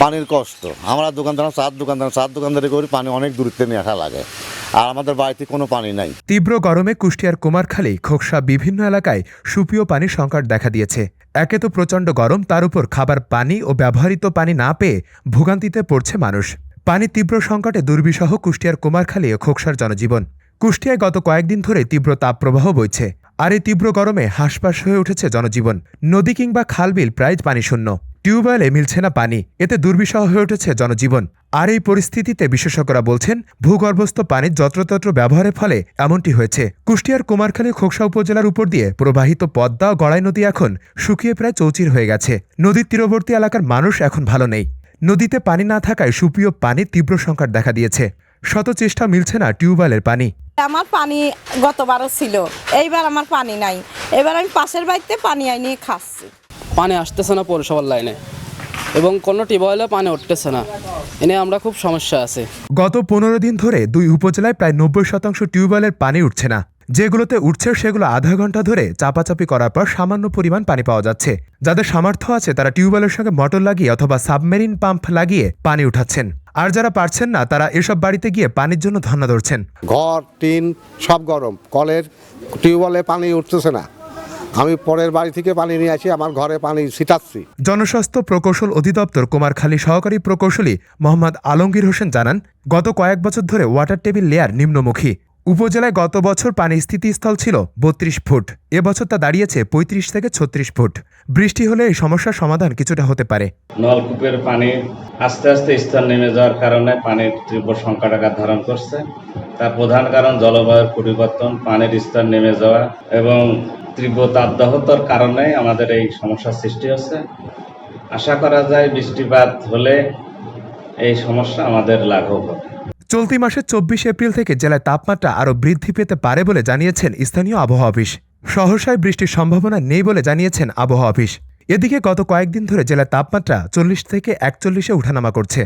পানির কষ্ট। আমরা দোকানদার চার দোকানদার চার দোকানদারি করি পানি অনেক দূরত্বে নিয়ে আসা লাগে। আর আমাদের বাড়িতে কোনো পানি নাই। তীব্র গরমে কুষ্টিয়ার কুমারখালী খোকসা বিভিন্ন এলাকায় সুপীয় পানির সংকট দেখা দিয়েছে। একে তো প্রচণ্ড গরম তার উপর খাবার পানি ও ব্যবহৃত পানি না পেয়ে ভোগান্তিতে পড়ছে মানুষ। পানি তীব্র সংকটে দুর্বিষহ কুষ্টিয়ার কুমারখালী ও খোকসার জনজীবন। কুষ্টিয়ায় গত কয়েকদিন ধরে তীব্র তাপপ্রবাহ বইছে। আর এই তীব্র গরমে হাঁসপাস হয়ে উঠেছে জনজীবন। নদী কিংবা খালবিল প্রায় পানিশূন্য। টিউবওয়েলে মিলছে না পানি। এতে দুর্বিষহ হয়ে উঠেছে জনজীবন। আর এই পরিস্থিতিতে বিশেষজ্ঞরা বলছেন, ভূগর্ভস্থ পানির যত্রতত্র ব্যবহারের ফলে এমনটি হয়েছে। কুষ্টিয়ার কুমারখালী খোকসা উপজেলার উপর দিয়ে প্রবাহিত পদ্মা ও গড়াই নদী এখন শুকিয়ে প্রায় চৌচির হয়ে গেছে। নদীর তীরবর্তী এলাকার মানুষ এখন ভালো নেই। নদীতে পানি না থাকায় সুপ্রিয় পানির তীব্র সংকট দেখা দিয়েছে। শত চেষ্টা মিলছে না টিউবওয়েলের পানি। আমার পানি গতবারও ছিল, এইবার আমার পানি নাই। এবার আমি পাশের বাড়িতে পানি আইনি খাচ্ছি। পানি আসতেছে না পৌরসভার লাইনে। এবং কোনো টিউবওয়েলে পানি উঠতেছে না। এনে আমরা খুব সমস্যা আছে। গত পনেরো দিন ধরে দুই উপজেলায় প্রায় নব্বই শতাংশ টিউবওয়েলের পানি উঠছে না। যেগুলোতে উঠছে সেগুলো আধা ঘণ্টা ধরে চাপাচাপি করার পর সামান্য পরিমাণ পানি পাওয়া যাচ্ছে। যাদের সামর্থ্য আছে তারা টিউবওয়েলের সঙ্গে মোটর লাগিয়ে অথবা সাবমেরিন পাম্প লাগিয়ে পানি উঠাচ্ছেন। আর যারা পারছেন না তারা এসব বাড়িতে গিয়ে পানির জন্য ধর্ণা ধরছেন। ঘর টিন সব গরম। কলের টিউবওয়েলে পানি উঠতেছে না। আমি পরের বাড়ি থেকে পানি নিয়ে আসি, আমার ঘরে পানি ছিটাচ্ছি। জনস্বাস্থ্য প্রকৌশল অধিদপ্তর কুমারখালী সহকারী প্রকৌশলী মোহাম্মদ আলমগীর হোসেন জানান, গত কয়েক বছর ধরে ওয়াটার টেবিল লেয়ার নিম্নমুখী। উপজেলায় গত বছর পানি স্থিতিস্থল ছিল বত্রিশ ফুট। এবছর তা দাঁড়িয়েছে পঁয়ত্রিশ থেকে ছত্রিশ ফুট। বৃষ্টি হলে এই সমস্যার সমাধান কিছুটা হতে পারে। নলকূপের পানি আস্তে আস্তে স্তর নেমে যাওয়ার কারণে পানির তীব্র সংকট আকার ধারণ করছে। তার প্রধান কারণ জলবায়ুর পরিবর্তন, পানির স্তর নেমে যাওয়া এবং তীব্র তাপদাহতার কারণে আমাদের এই সমস্যার সৃষ্টি হচ্ছে। আশা করা যায় বৃষ্টিপাত হলে এই সমস্যা আমাদের লাঘব হবে। চলতি মাসের চব্বিশ এপ্রিল থেকে জেলায় তাপমাত্রা আরও বৃদ্ধি পেতে পারে বলে জানিয়েছেন স্থানীয় আবহাওয়া অফিস। সহসায় বৃষ্টির সম্ভাবনা নেই বলে জানিয়েছেন আবহাওয়া অফিস। এদিকে গত কয়েকদিন ধরে জেলার তাপমাত্রা চল্লিশ থেকে একচল্লিশে উঠানামা করছে।